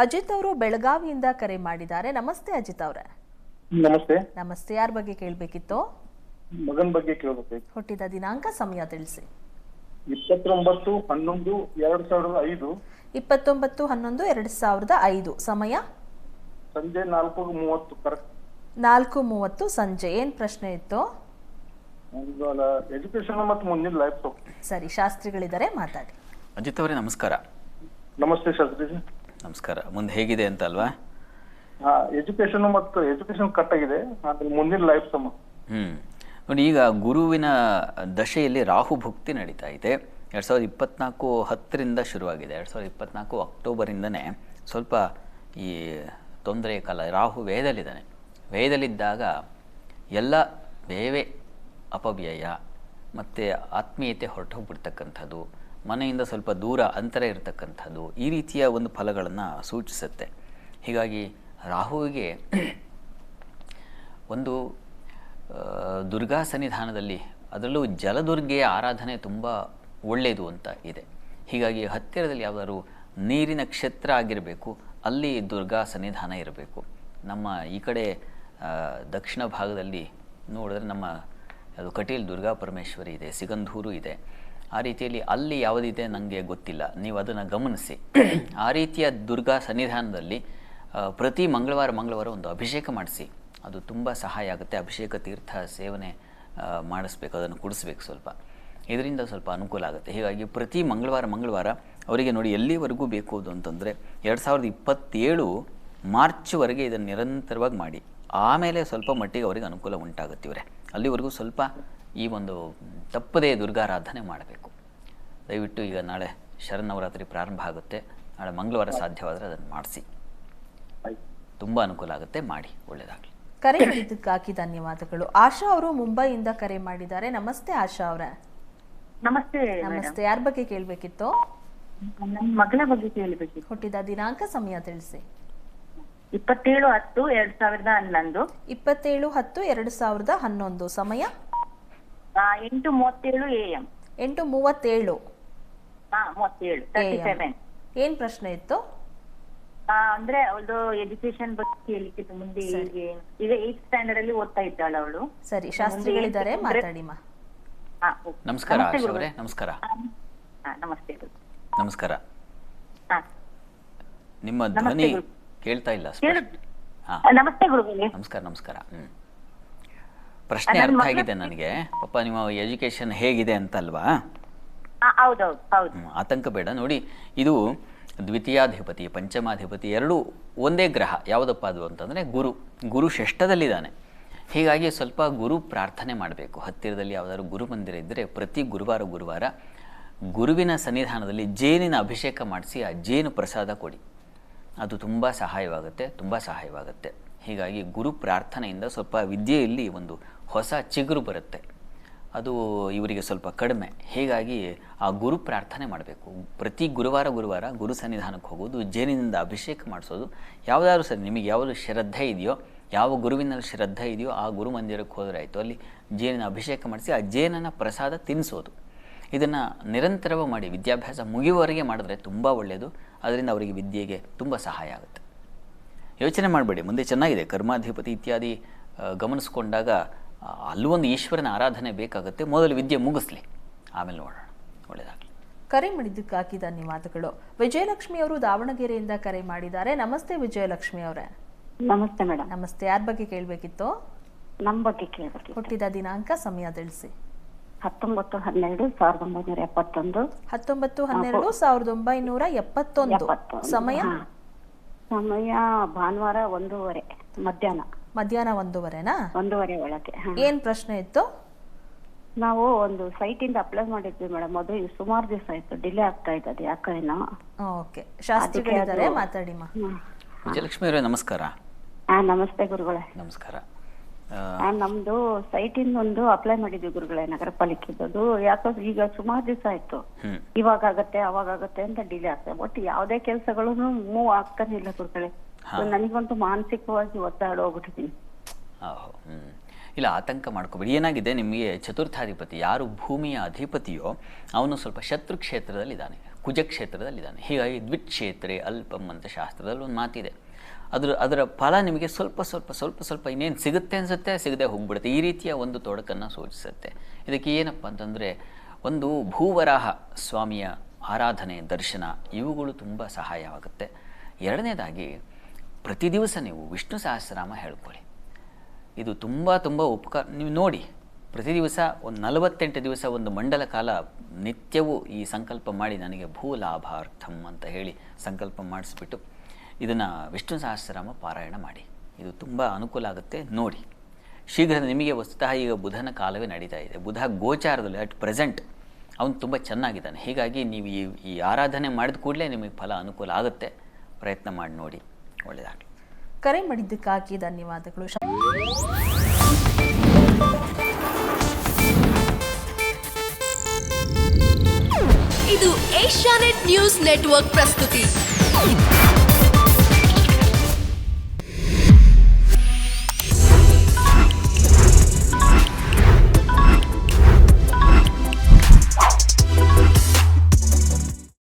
ಅಜಿತ್ ಅವರು ಬೆಳಗಾವಿಯಿಂದ ಕರೆ ಮಾಡಿದ್ದಾರೆ. ನಮಸ್ತೆ ಅಜಿತ್ ಅವರೇ. ನಮಸ್ತೆ. ನಮಸ್ತೆ. ಯಾರ ಬಗ್ಗೆ ಕೇಳಬೇಕಿತ್ತು? ಮಗನ್ ಬಗ್ಗೆ ಕೇಳಬೇಕು ಹುಟ್ಟಿದ ದಿನಾಂಕ ಸಮಯ ತಿಳಿಸಿ. ಇಪ್ಪತ್ತೊಂಬತ್ತು ಹನ್ನೊಂದು ಎರಡ್ ಸಾವಿರದ ಐದು. ಇಪ್ಪತ್ತೊಂಬತ್ತು ಹನ್ನೊಂದು ಎರಡು ಸಾವಿರದ ಐದು. ಸಮಯ? ಸಂಜೆ ನಾಲ್ಕು ಮೂವತ್ತು ಕರೆಕ್ಟ್ ನಾಲ್ಕು ಮೂವತ್ತು ಸಂಜೆ. ಏನ್ ಪ್ರಶ್ನೆ ಇತ್ತು? ಎಜುಕೇಶನ್ ಮತ್ತು ಮುಂದಿನ ಲೈಫ್ ಸರಿ ಶಾಸ್ತ್ರಿಗಳಿದ್ದಾರೆ ಮಾತಾಡಿ. ಅಜಿತ್ ಅವರೇ ನಮಸ್ಕಾರ. ನಮಸ್ತೆ ಶಾಸ್ತ್ರಿ ನಮಸ್ಕಾರ. ಮುಂದೆ ಹೇಗಿದೆ ಅಂತ ಅಲ್ವಾ ಎಜುಕೇಶನ್ ಮತ್ತು ಎಜುಕೇಶನ್ ಕಟ್ ಆಗಿದೆ. ಮುಂದಿನ ಲೈಫ್ ಸಮ ಹ್ಮ್. ನೋಡಿ ಈಗ ಗುರುವಿನ ದಶೆಯಲ್ಲಿ ರಾಹು ಭುಕ್ತಿ ನಡೀತಾ ಇದೆ. ಎರಡು ಸಾವಿರದ ಇಪ್ಪತ್ನಾಲ್ಕು ಹತ್ತರಿಂದ ಶುರುವಾಗಿದೆ. ಎರಡು ಸಾವಿರದ ಇಪ್ಪತ್ನಾಲ್ಕು ಅಕ್ಟೋಬರಿಂದನೇ ಸ್ವಲ್ಪ ಈ ತೊಂದರೆಯ ಕಾಲ ರಾಹು ವೇದಲ್ಲಿದ್ದಾನೆ. ವೇದಲ್ಲಿದ್ದಾಗ ಎಲ್ಲ ಬೇವೆ ಅಪವ್ಯಯ ಮತ್ತು ಆತ್ಮೀಯತೆ ಹೊರಟೋಗ್ಬಿಡ್ತಕ್ಕಂಥದ್ದು. ಮನೆಯಿಂದ ಸ್ವಲ್ಪ ದೂರ ಅಂತರ ಇರತಕ್ಕಂಥದ್ದು ಈ ರೀತಿಯ ಒಂದು ಫಲಗಳನ್ನು ಸೂಚಿಸುತ್ತೆ. ಹೀಗಾಗಿ ರಾಹುವಿಗೆ ಒಂದು ದುರ್ಗಾ ಸನ್ನಿಧಾನದಲ್ಲಿ ಅದರಲ್ಲೂ ಜಲದುರ್ಗೆಯ ಆರಾಧನೆ ತುಂಬ ಒಳ್ಳೆಯದು ಅಂತ ಇದೆ. ಹೀಗಾಗಿ ಹತ್ತಿರದಲ್ಲಿ ಯಾವುದಾದ್ರು ನೀರಿನ ಕ್ಷೇತ್ರ ಆಗಿರಬೇಕು, ಅಲ್ಲಿ ದುರ್ಗಾ ಸನ್ನಿಧಾನ ಇರಬೇಕು. ನಮ್ಮ ಈ ಕಡೆ ದಕ್ಷಿಣ ಭಾಗದಲ್ಲಿ ನೋಡಿದ್ರೆ ನಮ್ಮ, ಅದು ಕಟೀಲ್ ದುರ್ಗಾ ಪರಮೇಶ್ವರಿ ಇದೆ, ಸಿಗಂಧೂರು ಇದೆ. ಆ ರೀತಿಯಲ್ಲಿ ಅಲ್ಲಿ ಯಾವುದಿದೆ ನನಗೆ ಗೊತ್ತಿಲ್ಲ. ನೀವು ಅದನ್ನು ಗಮನಿಸಿ. ಆ ರೀತಿಯ ದುರ್ಗಾ ಸನ್ನಿಧಾನದಲ್ಲಿ ಪ್ರತಿ ಮಂಗಳವಾರ ಮಂಗಳವಾರ ಒಂದು ಅಭಿಷೇಕ ಮಾಡಿಸಿ. ಅದು ತುಂಬ ಸಹಾಯ ಆಗುತ್ತೆ. ಅಭಿಷೇಕ ತೀರ್ಥ ಸೇವನೆ ಮಾಡಿಸ್ಬೇಕು. ಅದನ್ನು ಕುಡಿಸ್ಬೇಕು ಸ್ವಲ್ಪ. ಇದರಿಂದ ಸ್ವಲ್ಪ ಅನುಕೂಲ ಆಗುತ್ತೆ. ಹೀಗಾಗಿ ಪ್ರತಿ ಮಂಗಳವಾರ ಮಂಗಳವಾರ ಅವರಿಗೆ ನೋಡಿ ಎಲ್ಲಿವರೆಗೂ ಬೇಕು ಅದು ಅಂತಂದರೆ, ಎರಡು ಸಾವಿರದ ಇಪ್ಪತ್ತೇಳು ಮಾರ್ಚ್ವರೆಗೆ ಇದನ್ನು ನಿರಂತರವಾಗಿ ಮಾಡಿ. ಆಮೇಲೆ ಸ್ವಲ್ಪ ಮಟ್ಟಿಗೆ ಅವರಿಗೆ ಅನುಕೂಲ ಉಂಟಾಗುತ್ತೆ ಅಲ್ಲಿವರೆಗೂ ಸ್ವಲ್ಪ ಈ ಒಂದು ತಪ್ಪದೇ ದುರ್ಗಾರಾಧನೆ ಮಾಡಬೇಕು. ದಯವಿಟ್ಟು ಈಗ ನಾಳೆ ಶರನ್ನವರಾತ್ರಿ ಪ್ರಾರಂಭ ಆಗುತ್ತೆ. ನಾಳೆ ಮಂಗಳವಾರ ಸಾಧ್ಯವಾದರೆ ಅದನ್ನು ಮಾಡಿಸಿ. ತುಂಬ ಅನುಕೂಲ ಆಗುತ್ತೆ. ಮಾಡಿ. ಒಳ್ಳೆಯದಾಗಲಿ. ಕರೆ ಮಾಡಿದ್ದಕ್ಕಾಗಿ ಧನ್ಯವಾದಗಳು. ಆಶಾ ಅವರು ಮುಂಬೈಯಿಂದ ಕರೆ ಮಾಡಿದ್ದಾರೆ. ನಮಸ್ತೆ ಆಶಾ ಅವರ. ನಮಸ್ತೆ ನಮಸ್ತೆ. ಯಾರ ಬಗ್ಗೆ ಕೇಳಬೇಕಿತ್ತು? ನನ್ನ ಮಗಳ ಬಗ್ಗೆ ಕೇಳಬೇಕಿತ್ತು. ಹುಟ್ಟಿದ ದಿನಾಂಕ ಸಮಯ ತಿಳಿಸಿ. ಇಪ್ಪತ್ತೇಳು ಹತ್ತು ಎರಡ್ ಸಾವಿರದ ಹನ್ನೊಂದು. ಇಪ್ಪತ್ತೇಳು ಹತ್ತು ಎರಡು ಸಾವಿರದ ಹನ್ನೊಂದು ಸಮಯ. ಎಂಟು ಮೂವತ್ತೇಳು ಎ ಎಂ. ಎಂಟು ಮೂವತ್ತೇಳು. ಹಾ ಮೂವತ್ತೇಳು ತರ್ಟಿ ಸೆವೆನ್ ಏನ್ ಪ್ರಶ್ನೆ ಇತ್ತು? ಅಂದ್ರೆ ಅವಳು ಎಜುಕೇಶನ್ ಬಗ್ಗೆ ಕೇಳಿಕ್ಕಿತ್ತು ಮುಂದೆ ಹೇಗೆ ಈಗ ಏಟ್ ಸ್ಟ್ಯಾಂಡರ್ಡ್ ಅಲ್ಲಿ ಓದ್ತಾ ಇದ್ದಾಳೆ ಅವಳು. ಸರಿ ಶಾಸ್ತ್ರಿಗಳಿದ್ದಾರೆ ಮಾತಾಡಿಮ್ಮ ಹಾ ಓಕೆ. ನಮಸ್ಕಾರ ಅವರೇ ನಮಸ್ಕಾರ. ಹಾ, ನಮಸ್ತೆ ಗುರು. ನಮಸ್ಕಾರ. ಹಾ. ನಿಮ್ಮ ನಮಸ್ತೆ ಧ್ವನಿ ಕೇಳ್ತಾ ಇಲ್ಲ ನಮಸ್ತೆ ಗುರುಗಳೇ. ನಮಸ್ಕಾರ ನಮಸ್ಕಾರ. ಹ್ಞೂ ಪ್ರಶ್ನೆ ಅರ್ಥ ಆಗಿದೆ ನನಗೆ. ಪಾಪ ನಿಮ್ಮ ಎಜುಕೇಶನ್ ಹೇಗಿದೆ ಅಂತಲ್ವಾ? ಆತಂಕ ಬೇಡ. ನೋಡಿ ಇದು ದ್ವಿತೀಯಾಧಿಪತಿ ಪಂಚಮಾಧಿಪತಿ ಎರಡೂ ಒಂದೇ ಗ್ರಹ. ಯಾವುದಪ್ಪ ಅದು ಅಂತಂದರೆ ಗುರು. ಗುರು ಷಷ್ಠದಲ್ಲಿದ್ದಾನೆ. ಹೀಗಾಗಿ ಸ್ವಲ್ಪ ಗುರು ಪ್ರಾರ್ಥನೆ ಮಾಡಬೇಕು. ಹತ್ತಿರದಲ್ಲಿ ಯಾವುದಾದ್ರು ಗುರು ಮಂದಿರ ಇದ್ದರೆ ಪ್ರತಿ ಗುರುವಾರ ಗುರುವಾರ ಗುರುವಿನ ಸನ್ನಿಧಾನದಲ್ಲಿ ಜೇನಿನ ಅಭಿಷೇಕ ಮಾಡಿಸಿ ಆ ಜೇನು ಪ್ರಸಾದ ಕೊಡಿ. ಅದು ತುಂಬ ಸಹಾಯವಾಗುತ್ತೆ ತುಂಬ ಸಹಾಯವಾಗುತ್ತೆ. ಹೀಗಾಗಿ ಗುರು ಪ್ರಾರ್ಥನೆಯಿಂದ ಸ್ವಲ್ಪ ವಿದ್ಯೆಯಲ್ಲಿ ಒಂದು ಹೊಸ ಚಿಗುರು ಬರುತ್ತೆ. ಅದು ಇವರಿಗೆ ಸ್ವಲ್ಪ ಕಡಿಮೆ. ಹೀಗಾಗಿ ಆ ಗುರು ಪ್ರಾರ್ಥನೆ ಮಾಡಬೇಕು. ಪ್ರತಿ ಗುರುವಾರ ಗುರುವಾರ ಗುರು ಸನ್ನಿಧಾನಕ್ಕೆ ಹೋಗೋದು, ಜೇನಿನಿಂದ ಅಭಿಷೇಕ ಮಾಡಿಸೋದು, ಯಾವುದಾದ್ರೂ ಸರಿ ನಿಮಗೆ ಯಾವುದು ಶ್ರದ್ಧೆ ಇದೆಯೋ, ಯಾವ ಗುರುವಿನಲ್ಲಿ ಶ್ರದ್ಧೆ ಇದೆಯೋ ಆ ಗುರು ಮಂದಿರಕ್ಕೆ ಹೋದರೆ ಆಯಿತು. ಅಲ್ಲಿ ಜೇನಿನ ಅಭಿಷೇಕ ಮಾಡಿಸಿ ಆ ಜೇನನ್ನು ಪ್ರಸಾದ ತಿನ್ನಿಸೋದು. ಇದನ್ನು ನಿರಂತರವಾಗಿ ಮಾಡಿ, ವಿದ್ಯಾಭ್ಯಾಸ ಮುಗಿಯುವವರೆಗೆ ಮಾಡಿದ್ರೆ ತುಂಬ ಒಳ್ಳೆಯದು ಅದರಿಂದ ಅವರಿಗೆ ವಿದ್ಯೆಗೆ ತುಂಬ ಸಹಾಯ ಆಗುತ್ತೆ. ಯೋಚನೆ ಮಾಡಬೇಡಿ ಮುಂದೆ ಚೆನ್ನಾಗಿದೆ. ಕರ್ಮಾಧಿಪತಿ ಇತ್ಯಾದಿ ಗಮನಿಸ್ಕೊಂಡಾಗ ಆ, ಅಲ್ಲೂ ಒಂದು ಈಶ್ವರನ ಆರಾಧನೆ ಬೇಕಾಗುತ್ತೆ. ಮೊದಲು ವಿದ್ಯೆ ಮುಗಿಸ್ಲಿ. ಆಮೇಲೆ ನೋಡೋಣ. ಒಳ್ಳೆಯದಾಗಲಿ ಕರೆ ಮಾಡಿದ್ದಕ್ಕಾಗಿ ಮಾತುಗಳು ವಿಜಯಲಕ್ಷ್ಮಿ ಅವರು ದಾವಣಗೆರೆಯಿಂದ ಕರೆ ಮಾಡಿದ್ದಾರೆ. ನಮಸ್ತೆ ವಿಜಯಲಕ್ಷ್ಮಿ ಅವರೇ. ನಮಸ್ತೆ ಮೇಡಮ್. ನಮಸ್ತೆ. ಯಾರ ಬಗ್ಗೆ ಕೇಳಬೇಕಿತ್ತು? ನಮ್ಮ ಬಗ್ಗೆ ಕೇಳಬೇಕು ಹುಟ್ಟಿದ ದಿನಾಂಕ ಸಮಯ ತಿಳಿಸಿ. ಹತ್ತೊಂಬತ್ತು ಹನ್ನೆರಡು ಸಾವಿರದ ಒಂಬೈನೂರ ಎಪ್ಪತ್ತೊಂದು. ಹತ್ತೊಂಬತ್ತು ಹನ್ನೆರಡು ಸಾವಿರದ ಒಂಬೈನೂರ ಎಪ್ಪತ್ತೊಂದು. ಸಮಯ. ಸಮಯ ಭಾನುವಾರ ಒಂದೂವರೆ ಮಧ್ಯಾಹ್ನ. ಮಧ್ಯಾಹ್ನ ಒಂದೂವರೆನಾ? ಒಂದೂವರೆ ಒಳಗೆ ಹಾ. ಏನ್ ಪ್ರಶ್ನೆ ಇತ್ತು? ನಾವು ಒಂದು ಸೈಟ್ ಇಂದ ಅಪ್ಲೈ ಮಾಡಿದ್ವಿ ಮೇಡಮ್ ಅದು ಸುಮಾರು ದಿವಸ ಆಯ್ತು ಡಿಲೇ ಆಗ್ತಾ ಇದ್ದದ್ದು ಯಾಕೇನೋ ಓಕೆ ಶಾಸ್ತ್ರಿಗಳಿದ್ದಾರೆ ಮಾತಾಡಿ ಮಾತಾಡಿಮ್ಮ ಹ್ಮ್. ವಿಜಯಲಕ್ಷ್ಮಿ ಅವರೇ ನಮಸ್ಕಾರ. ಹಾ ನಮಸ್ತೆ ಗುರುಗಳೇ. ನಮಸ್ಕಾರ. ನಮ್ದು ಸೈಟ್ ಇಂದ ಒಂದು ಅಪ್ಲೈ ಮಾಡಿದ್ವಿ ಗುರುಗಳೇ ನಗರ ಪಾಲಿಕೆದು ಯಾಕೋ ಈಗ ಸುಮಾರು ದಿವಸ ಆಯ್ತು. ಇವಾಗ ಆಗತ್ತೆ ಅವಾಗ ಆಗತ್ತೆ ಅಂತ ಡಿಲೇ ಆಗ್ತದೆ ಒಟ್ಟು ಯಾವುದೇ ಕೆಲಸಗಳು ಮೂವ್ ಆಗ್ತಾನೆ ಇಲ್ಲ ಗುರುಗಳೇ. ನನಗಂತೂ ಮಾನಸಿಕವಾಗಿ ಒತ್ತಡ ಹೋಗ್ಬಿಟ್ಟಿದ್ದೀನಿ. ಇಲ್ಲ ಆತಂಕ ಮಾಡ್ಕೋಬೇಡಿ. ಏನಾಗಿದೆ ನಿಮಗೆ ಚತುರ್ಥಾಧಿಪತಿ ಯಾರು ಭೂಮಿಯ ಅಧಿಪತಿಯೋ ಅವನು ಸ್ವಲ್ಪ ಶತ್ರು ಕ್ಷೇತ್ರದಲ್ಲಿದ್ದಾನೆ ಕುಜಕ್ಷೇತ್ರದಲ್ಲಿದ್ದಾನೆ ಹೀಗಾಗಿ ದ್ವಿಕ್ಷೇತ್ರೆ ಅಲ್ಪಂ ಅಂತ ಶಾಸ್ತ್ರದಲ್ಲಿ ಒಂದು ಮಾತಿದೆ. ಅದ್ರ, ಅದರ ಫಲ ನಿಮಗೆ ಸ್ವಲ್ಪ ಸ್ವಲ್ಪ ಸ್ವಲ್ಪ ಸ್ವಲ್ಪ ಇನ್ನೇನು ಸಿಗುತ್ತೆ ಅನಿಸುತ್ತೆ, ಸಿಗದೆ ಹೋಗ್ಬಿಡುತ್ತೆ. ಈ ರೀತಿಯ ಒಂದು ತೊಡಕನ್ನು ಸೂಚಿಸುತ್ತೆ. ಇದಕ್ಕೆ ಏನಪ್ಪ ಅಂತಂದರೆ, ಒಂದು ಭೂವರಾಹ ಸ್ವಾಮಿಯ ಆರಾಧನೆ, ದರ್ಶನ, ಇವುಗಳು ತುಂಬ ಸಹಾಯವಾಗುತ್ತೆ. ಎರಡನೇದಾಗಿ, ಪ್ರತಿ ದಿವಸ ನೀವು ವಿಷ್ಣು ಸಹಸ್ರನಾಮ ಹೇಳ್ಕೊಳ್ಳಿ. ಇದು ತುಂಬ ತುಂಬ ಉಪಕಾರ. ನೀವು ನೋಡಿ, ಪ್ರತಿ ದಿವಸ ಒಂದು ನಲವತ್ತೆಂಟು ದಿವಸ ಒಂದು ಮಂಡಲ ಕಾಲ ನಿತ್ಯವೂ ಈ ಸಂಕಲ್ಪ ಮಾಡಿ ನನಗೆ ಭೂ ಲಾಭಾರ್ಥಂ ಅಂತ ಹೇಳಿ ಸಂಕಲ್ಪ ಮಾಡಿಸ್ಬಿಟ್ಟು ಇದನ್ನು ವಿಷ್ಣು ಸಹಸ್ರನಾಮ ಪಾರಾಯಣ ಮಾಡಿ. ಇದು ತುಂಬ ಅನುಕೂಲ ಆಗುತ್ತೆ ನೋಡಿ. ಶೀಘ್ರ ನಿಮಗೆ ವಸ್ತುತಃ ಈಗ ಬುಧನ ಕಾಲವೇ ನಡೀತಾ ಇದೆ. ಬುಧ ಗೋಚಾರದಲ್ಲಿ ಅಟ್ ಪ್ರೆಸೆಂಟ್ ಅವನು ತುಂಬ ಚೆನ್ನಾಗಿದ್ದಾನೆ. ಹೀಗಾಗಿ ನೀವು ಈ ಈ ಆರಾಧನೆ ಮಾಡಿದ ಕೂಡಲೇ ನಿಮಗೆ ಫಲ ಅನುಕೂಲ ಆಗುತ್ತೆ. ಪ್ರಯತ್ನ ಮಾಡಿ ನೋಡಿ. ಒಳ್ಳೆಯದಾಗಲಿ ಕರೆ ಮಾಡಿದ್ದಕ್ಕಾಗಿ ಧನ್ಯವಾದಗಳು. ಇದು ಏಷ್ಯಾನೆಟ್ ನ್ಯೂಸ್ ನೆಟ್ವರ್ಕ್ ಪ್ರಸ್ತುತಿ.